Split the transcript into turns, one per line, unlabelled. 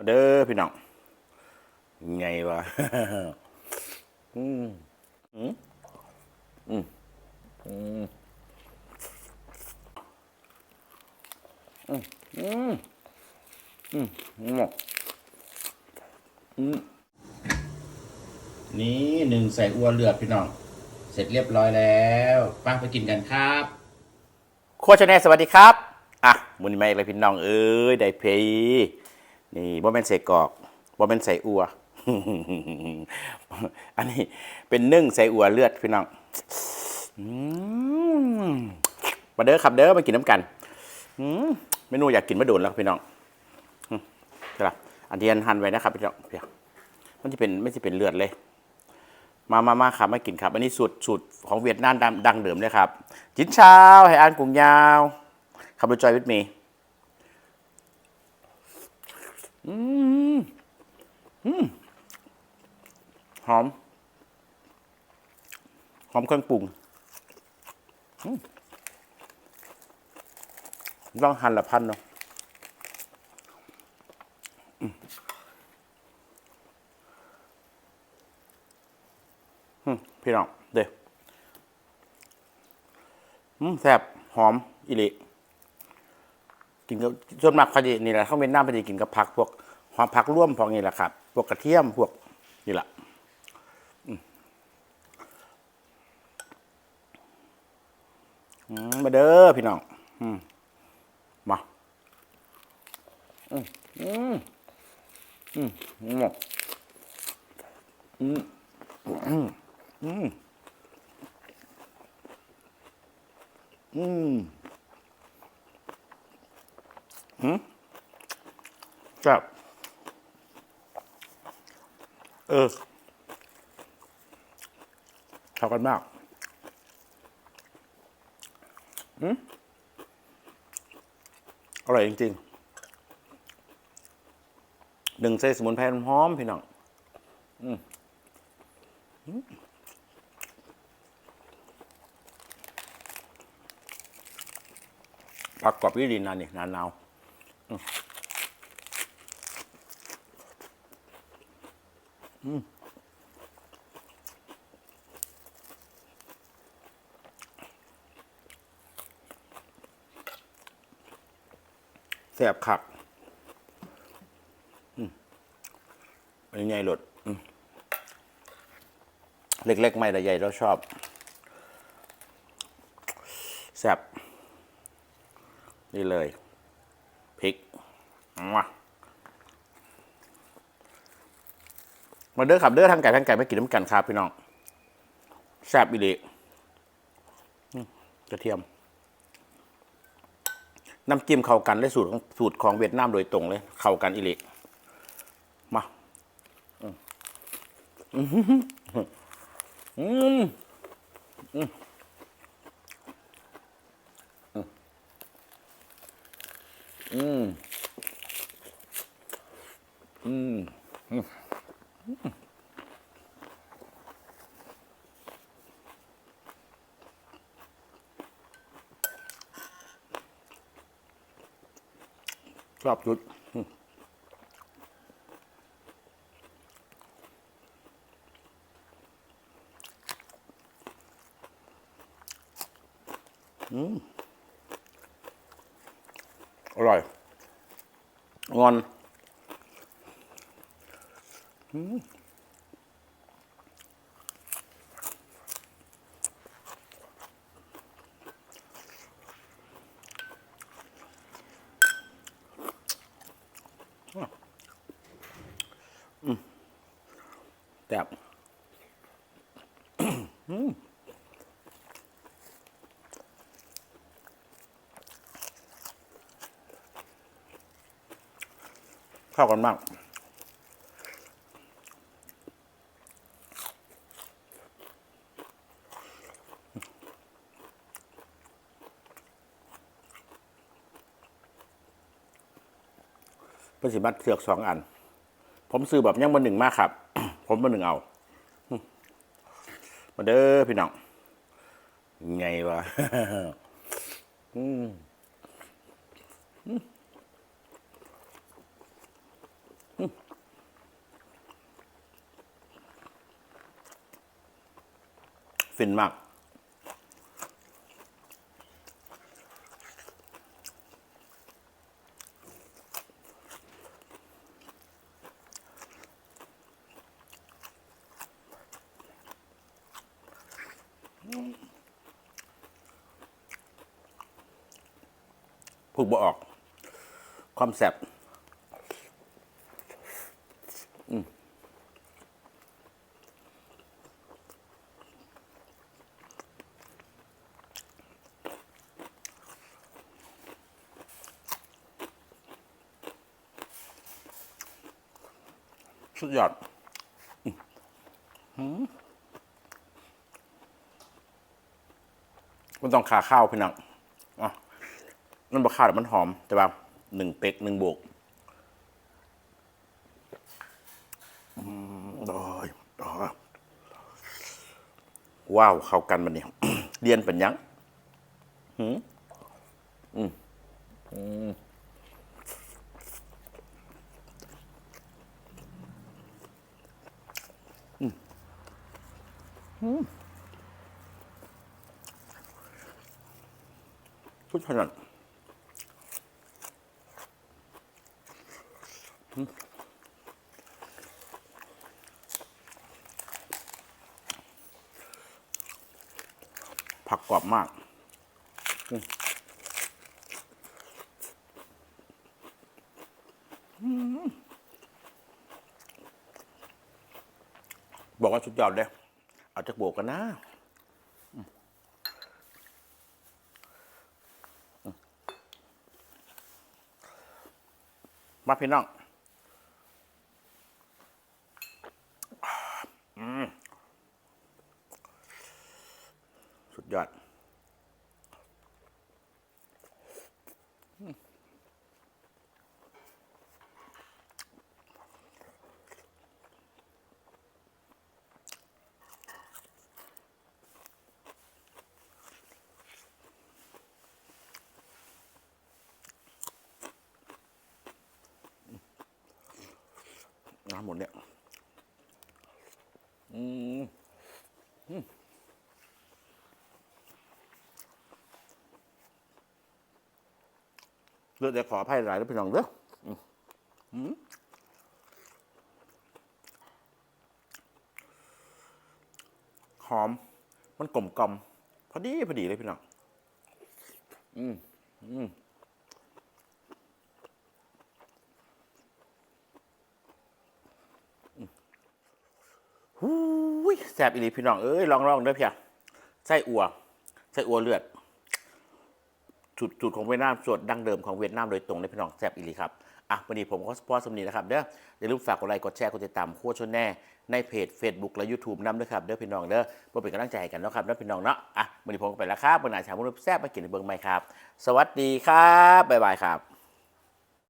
มาเด้อพี่น้องไงวะอืมอืมอืมอืมอืมอืมอืมอืมอืมนี่หนึ่งใส่อัวเลือดพี่น้อง เสร็จเรียบร้อยแล้วป้าไปกินกันครับโคชแนลสวัสดีครับ อะมุนมาอีกเลยพี่น้องเอ้ย ได้เพย นี่บ่แม่นใส่กอกบ่แม่นใส่อัว อันนี้เป็นนึ่งใส่อัวเลือดพี่น้องมาเด้อครับเด้อมากินน้ำกันอืมเมนูอยากกินมาโดนแล้วพี่น้องอืมใช่ปะอันที่อันหั่นไว้นะครับพี่น้องเพียมันจะเป็นไม่จะเป็นเลือดเลย มามามาครับมากินครับ อันนี้สูตรสูตรของเวียดนามดังเดิมเลยครับ จินเช้าให้อ่านกรุงยาวขับรถจอยวิทมี อืมอืมหอม หอมเครื่องปรุงต้องหั่นละพันเนาะพี่น้องเด้อแซ่บหอม อิลิ กินกับส่วนมากเขาจะนี่แหละเขาเป็นน้ำเขาจะกินกับผักพวกหอมผักร่วมพวกนี้แหละครับ พวกกระเทียมพวกนี่แหละมาเด้อพี่น้องอมาอืมอืมอืมอืมอืมอืมอืม ครับเออเข้ากันมากอืมอร่อยจริงๆหนึ่งใส่สมุนไพรหอมพี่น้องอืมผักกรอบวิรินนานนี่นานนาว อืมแซบคักอืมเป็นไงหลดเล็ก ๆ ไม่แต่ใหญ่เราชอบแซบนี่เลย พริกมามาเด้อขับเด้อทางไก่ทางไก่ไม่กินน้ำกันครับพี่น้องแซ่บอีเดกระเทียม น้ำจิ้มเข้ากันได้สูตรของสูตรของเวียดนามโดยตรงเลย เข้ากันอีเล็กมาอืมอืมอืม 음. 음. 음. 쫙 음. 좋. 음. 음. งอนอืมอืมแซ่บอืม เข้ากันมากเพื่อสิบัตเสือกสองอัน ผมซื้อแบบยังมาหนึ่งมากครับ ผมมาหนึ่งเอา มาเด้อพี่น้องไงวะอืม ฟินมากผูกบ่ออก ความแสบ สุดยอดมันต้องขาข้าวพี่น้องอะมันบะขาดมันหอม แต่ว่าหนึ่งเป๊กหนึ่งโบกอืมโอ้ยอ๋อว้าว เข้ากันมันเนี่ยเรียนเป็นยัง อืม อืมอืมอืม พูดขนาดผักกรอบมาก บอกว่าสุดยอดเลย เอาจากโบกกันนะมาพี่น้องอสุดยอดน้ หมดเนี่ยอืมเลือดจะขออภัยหลายแล้วพี่น้องเด้อหอม มันกลมกลมพอดี พอดีเลยพี่น้อง อืม อืม หูย แซ่บอีหลีพี่น้องเอ้ยลองลองเด้อพี่อะไส้อัวไส้อัวเลือดจุดจุดของเวียดนามส่วนดั้งเดิมของเวียดนามโดยตรงเลยพี่น้องแซ่บอีหลีครับอะวันนี้ผมก็สปอร์ตสำนีนะครับเด้ออย่าลืมฝากกดไลค์กดแชร์กดติดตามโคชชนแน่ในเพจ Facebook และ YouTube นำด้วยครับเด้อพี่น้องเด้อเพื่อเป็นกำลังใจกันนะครับเด้อพี่น้องเนาะอะวันนี้ผมก็ไปแล้วครับวันไหนชาวมุนแซ่บมากินในเบิงใหม่ครับ สวัสดีครับบ๊ายบายครับ